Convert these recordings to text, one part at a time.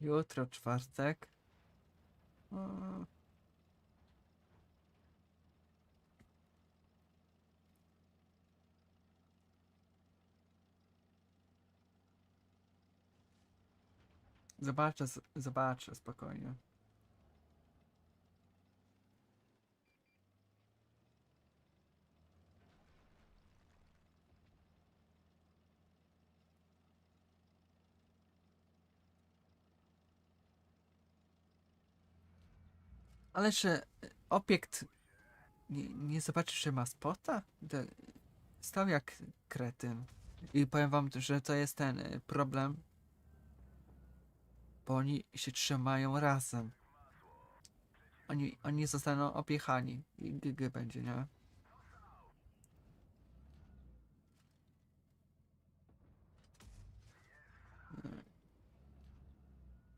Jutro czwartek. Mm. Zobaczę, zobaczę spokojnie. Ale że obiekt nie, nie zobaczysz, że ma spota? Stał jak kretyn. I powiem wam, że to jest ten y, problem, bo oni się trzymają razem. Oni, oni zostaną objechani i GG będzie, nie? Y,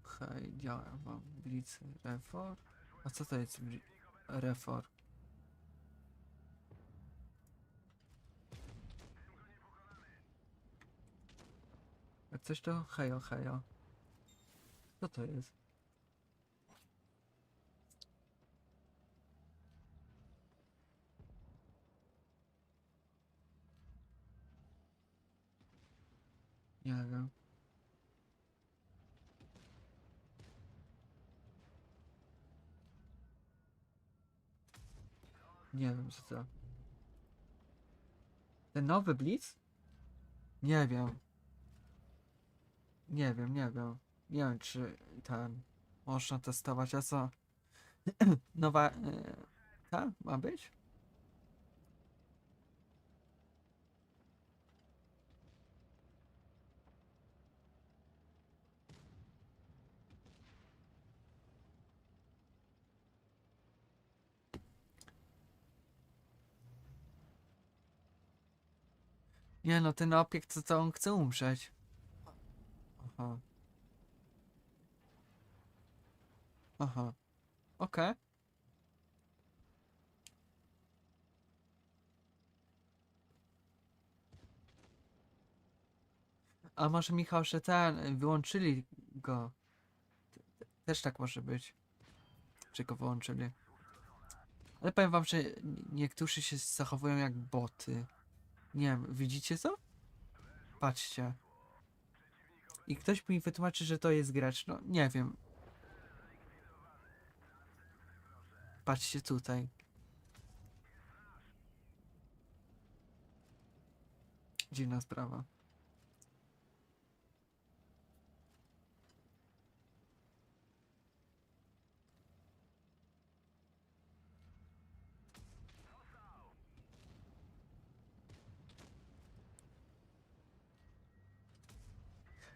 Hej, działa wam Blitz Refor? A co to jest Refor? Jak coś to hejo, hejo. Co to jest? Nie wiem. Nie wiem co to. Ten nowy Blitz? Nie wiem. Nie wiem, nie wiem. Nie wiem, czy ten można testować, a co? Nowa. y, Ta ma być? Nie no, ten obiekt to, to on chce umrzeć. Aha. Aha. Okej. A może Michał, że ten, wyłączyli go. Też tak może być. Że go wyłączyli. Ale powiem wam, że niektórzy się zachowują jak boty. Nie wiem, widzicie to? Patrzcie. I ktoś mi wytłumaczy, że to jest gracz. No, nie wiem. Patrzcie tutaj. Dziwna sprawa.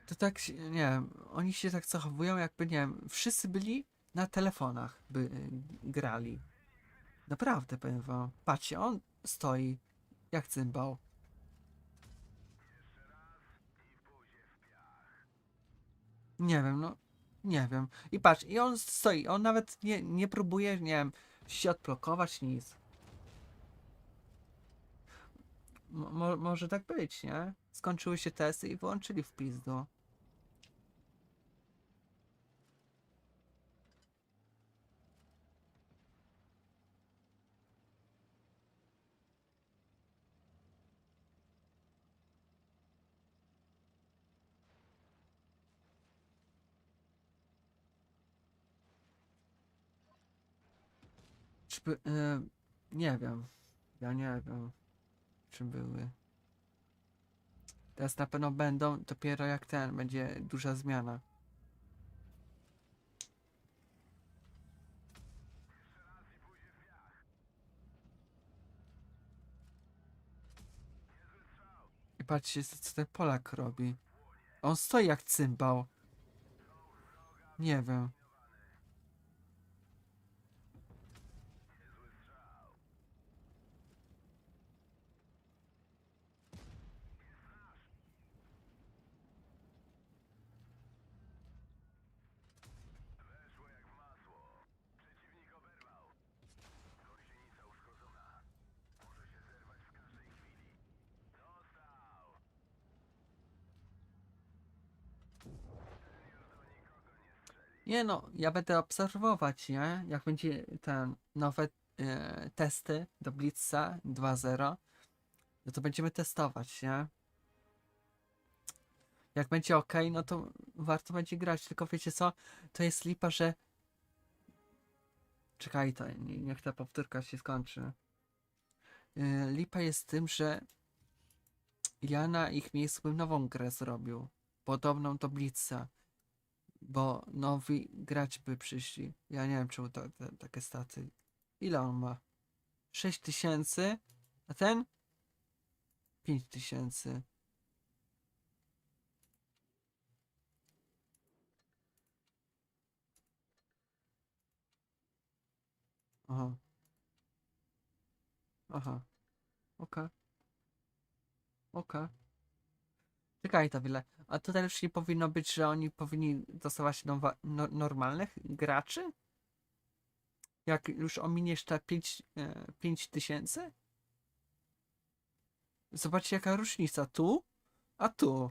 To tak, nie wiem, oni się tak zachowują, jakby, nie wiem, wszyscy byli na telefonach, by y, grali. Naprawdę, powiem wam. Patrzcie, on stoi jak cymbał. Nie wiem, no, nie wiem. I patrz, i on stoi, on nawet nie, nie próbuje, nie wiem, się odblokować, nic. Mo- mo- może tak być, nie? Skończyły się testy i wyłączyli w pizdu. Czy by, e, nie wiem. Ja nie wiem, czym były. Teraz na pewno będą dopiero jak ten, będzie duża zmiana. I patrzcie, co, ten Polak robi. On stoi jak cymbał. Nie wiem. Nie no, ja będę obserwować, nie? Jak będzie ten nowe e, testy do Blitza 2.0, no to będziemy testować, nie? Jak będzie ok, no to warto będzie grać, tylko wiecie co? To jest lipa, że... Czekaj, to nie- niech ta powtórka się skończy. E, lipa jest tym, że ja na ich miejscu bym nową grę zrobił. Podobną do Blitza. Bo nowi grać by przyszli. Ja nie wiem, czemu to, te, takie staty. Ile on ma? 6 tysięcy? A ten? 5 tysięcy. Aha. Aha. Okej. Okej. Czekaj to wiele. A tutaj już nie powinno być, że oni powinni dostawać nowa, no, normalnych graczy? Jak już ominiesz te 5 e, tysięcy? Zobaczcie jaka różnica tu, a tu.